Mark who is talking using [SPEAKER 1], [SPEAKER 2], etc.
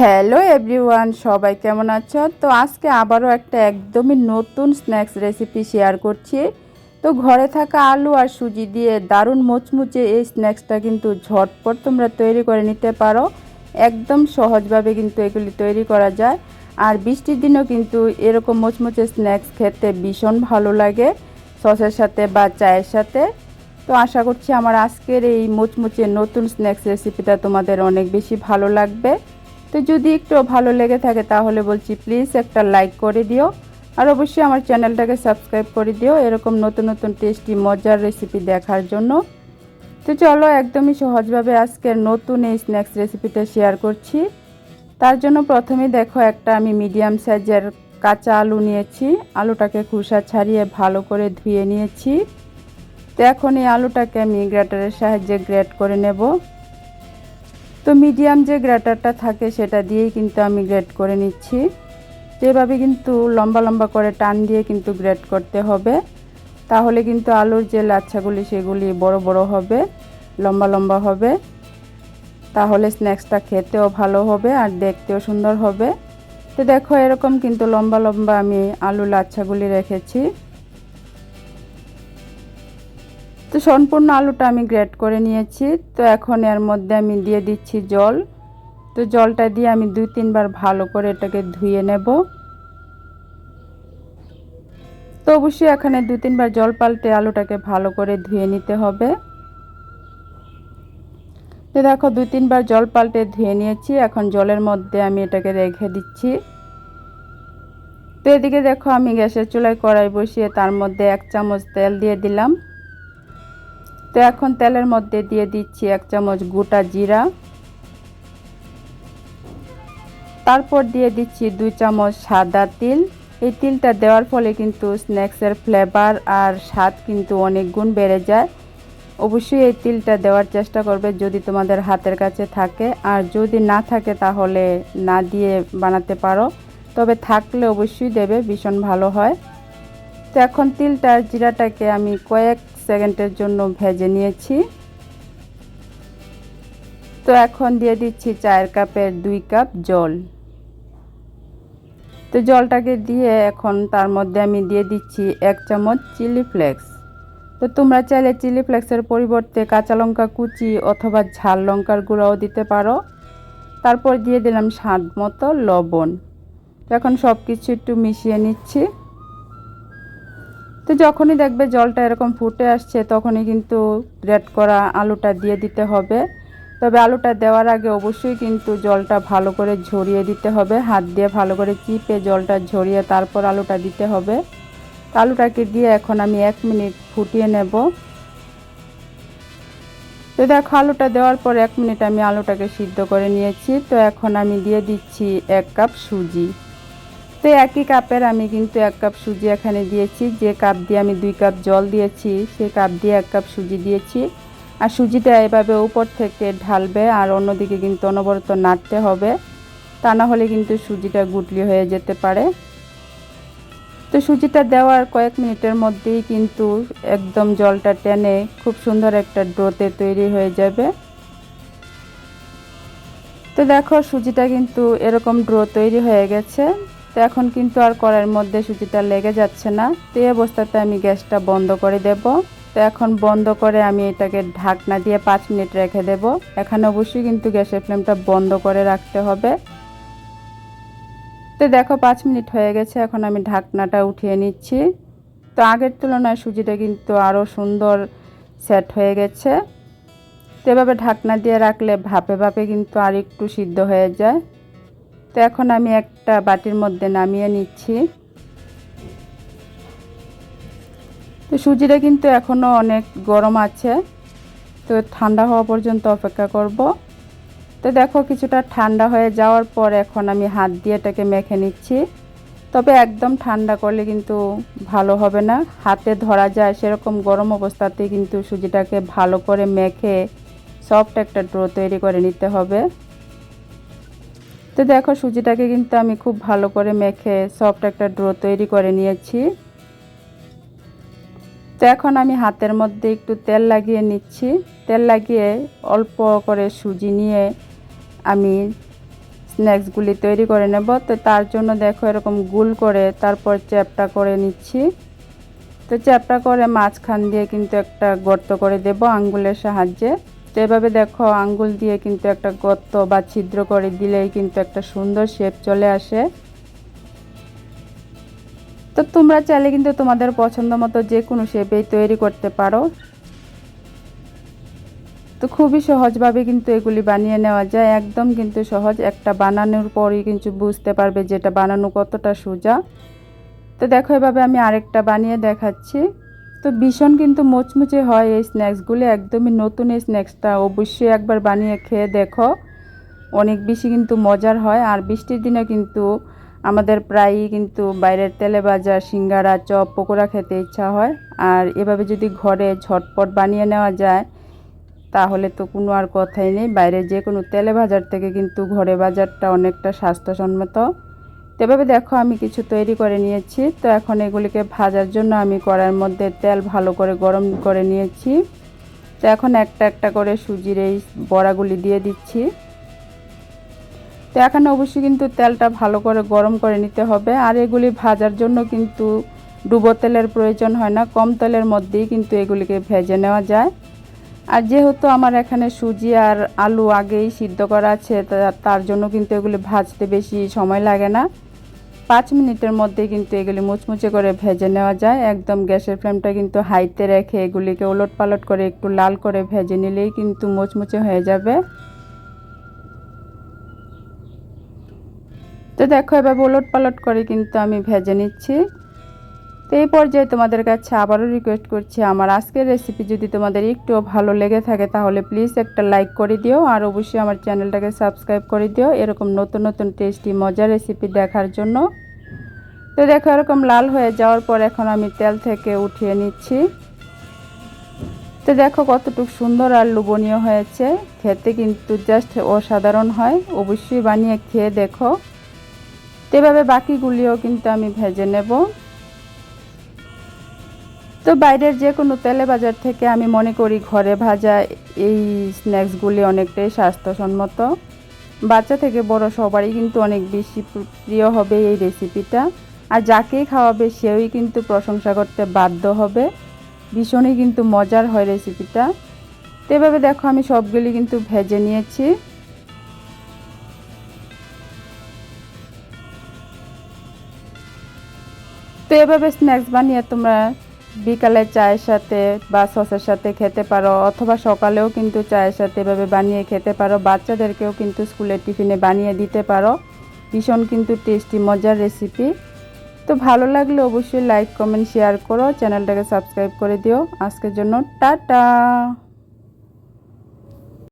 [SPEAKER 1] Hello everyone, সবাই কেমন আছো? তো আজকে আবারও একটা একদমই নতুন স্ন্যাক্স রেসিপি শেয়ার করছি। তো ঘরে থাকা আলু আর সুজি দিয়ে দারুণ মুচমুচে এই স্ন্যাক্সটা কিন্তু ঝটপট তোমরা তৈরি করে নিতে পারো। একদম সহজভাবে কিন্তু এগুলি তৈরি করা যায়। আর বৃষ্টির দিনেও কিন্তু এরকম মুচমুচে স্ন্যাক্স খেতে ভীষণ ভালো লাগে, সসের সাথে বা চায়ের সাথে। তো আশা করছি আমার আজকের এই মুচমুচে নতুন স্ন্যাক্স রেসিপিটা তোমাদের অনেক বেশি ভালো লাগবে। তো যদি একটু ভালো লেগে থাকে তাহলে বলছি প্লিজ একটা লাইক করে দিও। আর অবশ্যই আমার চ্যানেলটাকে সাবস্ক্রাইব করে দিও এরকম নতুন নতুন টেস্টি মজার রেসিপি দেখার জন্য। তো চলো একদমই সহজভাবে আজকের নতুন এই স্ন্যাক্স রেসিপিটা শেয়ার করছি। তার জন্য প্রথমে দেখো একটা আমি মিডিয়াম সাইজের কাঁচা আলু নিয়েছি। আলুটাকে খোসা ছাড়িয়ে ভালো করে ধুয়ে নিয়েছি। তো এখন এই আলুটাকে আমি গ্রেটারের সাহায্যে গ্রেট করে নেব। তো মিডিয়াম যে গ্রেটারটা থাকে সেটা দিয়েই কিন্তু আমি গ্রেট করে নিচ্ছি। যেভাবে কিন্তু লম্বা লম্বা করে টান দিয়ে কিন্তু গ্রেট করতে হবে। তাহলে কিন্তু আলুর যে লাচ্ছাগুলি সেগুলি বড় বড় হবে, লম্বা লম্বা হবে। তাহলে স্ন্যাক্সটা খেতেও ভালো হবে আর দেখতেও সুন্দর হবে। তো দেখো এরকম কিন্তু লম্বা লম্বা আমি আলু লাচ্ছাগুলি রেখেছি। তো সম্পূর্ণ আলুটা আমি গ্রেট করে নিয়েছি। তো এখন এর মধ্যে আমি দিয়ে দিচ্ছি জল। তো জলটা দিয়ে আমি দুই তিনবার ভালো করে এটাকে ধুয়ে নেব। তো অবশ্যই এখানে দু তিনবার জল পাল্টে আলুটাকে ভালো করে ধুয়ে নিতে হবে। তো দেখো, দুই তিনবার জল পাল্টে ধুয়ে নিয়েছি। এখন জলের মধ্যে আমি এটাকে রেখে দিচ্ছি। তো এদিকে দেখো, আমি গ্যাসের চুলায় কড়াই বসিয়ে তার মধ্যে এক চামচ তেল দিয়ে দিলাম। তো এখন তেলের মধ্যে দিয়ে দিচ্ছি এক চামচ গোটা জিরা। তারপর দিয়ে দিচ্ছি দুই চামচ সাদা তিল। এই তিলটা দেওয়ার ফলে কিন্তু স্ন্যাক্সের ফ্লেভার আর স্বাদ কিন্তু অনেক গুণ বেড়ে যায়। অবশ্যই এই তিলটা দেওয়ার চেষ্টা করবে যদি তোমাদের হাতের কাছে থাকে। আর যদি না থাকে তাহলে না দিয়ে বানাতে পারো। তবে থাকলে অবশ্যই দেবে, ভীষণ ভালো হয়। তো এখন তিলটা জিরাটাকে আমি কয়েক সেকেন্ডের জন্য ভেজে নিয়েছি। তো এখন দিয়ে দিচ্ছি চায়ের কাপের দুই কাপ জল। তো জলটাকে দিয়ে এখন তার মধ্যে আমি দিয়ে দিচ্ছি এক চামচ চিলি ফ্লেক্স। তো তোমরা চাইলে চিলি ফ্লেক্সের পরিবর্তে কাঁচা লঙ্কা কুচি অথবা ঝাল লঙ্কার গুঁড়াও দিতে পারো। তারপর দিয়ে দিলাম স্বাদ মতো লবণ। তো এখন সব কিছু একটু মিশিয়ে নিচ্ছি। তো যখনই দেখবে জলটা এরকম ফুটে আসছে, তখনই কিন্তু গ্রেট করা আলুটা দিয়ে দিতে হবে। তবে আলুটা দেওয়ার আগে অবশ্যই কিন্তু জলটা ভালো করে ঝরিয়ে দিতে হবে। হাত দিয়ে ভালো করে চিপে জলটা ঝরিয়ে তারপর আলুটা দিতে হবে। আলুটাকে দিয়ে এখন আমি এক মিনিট ফুটিয়ে নেব। তো দেখো আলুটা দেওয়ার পর এক মিনিট আমি আলুটাকে সিদ্ধ করে নিয়েছি। তো এখন আমি দিয়ে দিচ্ছি এক কাপ সুজি। তো একই কাপের আমি কিন্তু এক কাপ সুজি এখানে দিয়েছি। যে কাপ দিয়ে আমি দুই কাপ জল দিয়েছি সেই কাপ দিয়ে এক কাপ সুজি দিয়েছি। আর সুজিটা এভাবে উপর থেকে ঢালবে আর অন্যদিকে কিন্তু অনবরত নাড়তে হবে। তা না হলে কিন্তু সুজিটা গুটলি হয়ে যেতে পারে। তো সুজিটা দেওয়ার কয়েক মিনিটের মধ্যেই কিন্তু একদম জলটা টেনে খুব সুন্দর একটা ডোতে তৈরি হয়ে যাবে। তো দেখো সুজিটা কিন্তু এরকম ড্রো তৈরি হয়ে গেছে। তো এখন কিন্তু আর কড়াইয়ের মধ্যে সুজিটা লেগে যাচ্ছে না। তো এই অবস্থাতে আমি গ্যাসটা বন্ধ করে দেব। তো এখন বন্ধ করে আমি এটাকে ঢাকনা দিয়ে পাঁচ মিনিট রেখে দেব। এখানে অবশ্যই কিন্তু গ্যাসের ফ্লেমটা বন্ধ করে রাখতে হবে। তো দেখো পাঁচ মিনিট হয়ে গেছে, এখন আমি ঢাকনাটা উঠিয়ে নিচ্ছি। তো আগের তুলনায় সুজিটা কিন্তু আরও সুন্দর সেট হয়ে গেছে। তো এভাবে ঢাকনা দিয়ে রাখলে ভাপে ভাপে কিন্তু আর একটু সিদ্ধ হয়ে যায়। তো এখন আমি একটা বাটির মধ্যে নামিয়ে নিচ্ছি। তো সুজিটা কিন্তু এখনও অনেক গরম আছে। তো ঠান্ডা হওয়া পর্যন্ত অপেক্ষা করব। তো দেখো কিছুটা ঠান্ডা হয়ে যাওয়ার পর এখন আমি হাত দিয়ে এটাকে মেখে নিচ্ছি। তবে একদম ঠান্ডা করলে কিন্তু ভালো হবে না। হাতে ধরা যায় সেরকম গরম অবস্থাতেই কিন্তু সুজিটাকে ভালো করে মেখে সফট একটা ড্রো তৈরি করে নিতে হবে। তো দেখো সুজিটাকে কিন্তু আমি খুব ভালো করে মেখে সফট একটা ড্রো তৈরি করে নিয়েছি। তো এখন আমি হাতের মধ্যে একটু তেল লাগিয়ে নিচ্ছি। তেল লাগিয়ে অল্প করে সুজি নিয়ে আমি স্ন্যাক্সগুলি তৈরি করে নেব। তো তার জন্য দেখো এরকম গুল করে তারপর চ্যাপটা করে নিচ্ছি। তো চ্যাপটা করে মাঝখান দিয়ে কিন্তু একটা গর্ত করে দেব আঙ্গুলের সাহায্যে। তো এভাবে দেখো আঙ্গুল দিয়ে কিন্তু একটা গর্ত বা ছিদ্র করে দিলেই কিন্তু একটা সুন্দর শেপ চলে আসে। তো তোমরা চাইলে কিন্তু তোমাদের পছন্দ মতো যে কোনো শেপেই তৈরি করতে পারো। তো খুবই সহজভাবে কিন্তু এগুলি বানিয়ে নেওয়া যায়। একদম কিন্তু সহজ একটা বানানোর পরই কিন্তু বুঝতে পারবে যেটা বানানো কতটা সোজা। তো দেখো এভাবে আমি আরেকটা বানিয়ে দেখাচ্ছি। তো ভীষণ কিন্তু মুচমুচে হয় এই স্ন্যাক্সগুলি, একদমই নতুন এই স্ন্যাক্সটা। অবশ্যই একবার বানিয়ে খেয়ে দেখো। অনেক বেশি কিন্তু মজার হয়। আর বৃষ্টির দিনে কিন্তু আমাদের প্রায়ই কিন্তু বাইরের তেলে ভাজা সিঙ্গারা, চপ, পকোড়া খেতে ইচ্ছা হয়। আর এভাবে যদি ঘরে ঝটপট বানিয়ে নেওয়া যায়, তাহলে তো কোনো আর কথাই নেই। বাইরে যে কোনো তেলে বাজার থেকে কিন্তু ঘরে বাজারটা অনেকটা স্বাস্থ্যসম্মত। এভাবে দেখো, আমি কিছু তৈরি করে নিয়েছি। তো এখন এগুলিকে ভাজার জন্য আমি কড়াইয়ের মধ্যে তেল ভালো করে গরম করে নিয়েছি। তো এখন একটা একটা করে সুজির এই বড়াগুলি দিয়ে দিচ্ছি। তো এখানে অবশ্যই কিন্তু তেলটা ভালো করে গরম করে নিতে হবে। আর এগুলি ভাজার জন্য কিন্তু ডুবো তেলের প্রয়োজন হয় না, কম তেলের মধ্যেই কিন্তু এগুলিকে ভেজে নেওয়া যায়। আর যেহেতু আমার এখানে সুজি আর আলু আগেই সিদ্ধ করা আছে তার জন্য কিন্তু এগুলি ভাজতে বেশি সময় লাগে না। পাঁচ মিনিটের মধ্যে কিন্তু এগুলি মুচমুচে করে ভেজে নেওয়া যায়। একদম গ্যাসের ফ্লেমটা কিন্তু হাইতে রেখে এগুলিকে ওলট পালট করে একটু লাল করে ভেজে নিলেই কিন্তু মুচমুচে হয়ে যাবে। তো দেখো এবার ওলট পালট করে কিন্তু আমি ভেজে নিচ্ছি। তো এই পর্যায়ে তোমাদের কাছে আবারও রিকোয়েস্ট করছি, আমার আজকের রেসিপি যদি তোমাদের একটুও ভালো লেগে থাকে তাহলে প্লিজ একটা লাইক করে দিও আর অবশ্যই আমার চ্যানেলটাকে সাবস্ক্রাইব করে দিও এরকম নতুন নতুন টেস্টি মজার রেসিপি দেখার জন্য। তো দেখো, এরকম লাল হয়ে যাওয়ার পর এখন আমি তেল থেকে উঠিয়ে নিচ্ছি। তো দেখো কতটুকু সুন্দর আর লোভনীয় হয়েছে, খেতে কিন্তু জাস্ট অসাধারণ হয়, অবশ্যই বানিয়ে খেয়ে দেখো। তো এভাবে বাকিগুলিও কিন্তু আমি ভেজে নেব। তো বাইরের যে কোনো তেলে বাজার থেকে আমি মনে করি ঘরে ভাজা এই স্ন্যাক্সগুলি অনেকটাই স্বাস্থ্যসম্মত। বাচ্চা থেকে বড় সবারই কিন্তু অনেক বেশি প্রিয় হবে এই রেসিপিটা। আর যাকেই খাওয়াবে সেওই কিন্তু প্রশংসা করতে বাধ্য হবে। ভীষণই কিন্তু মজার হয় রেসিপিটা। তো এভাবে দেখো আমি সবগুলি কিন্তু ভেজে নিয়েছি। তো এভাবে স্ন্যাক্স বানিয়ে তোমরা বিকালে চায়ের সাথে বা সসের সাথে খেতে পারো, অথবা সকালেও কিন্তু চায়ের সাথে এভাবে বানিয়ে খেতে পারো। বাচ্চাদেরকেও কিন্তু স্কুলের টিফিনে বানিয়ে দিতে পারো। ভীষণ কিন্তু টেস্টি মজার রেসিপি তো ভালো লাগলে অবশ্যই লাইক কমেন্ট শেয়ার করো। চ্যানেলটাকে সাবস্ক্রাইব করে দিও। আজকের জন্য টাটা!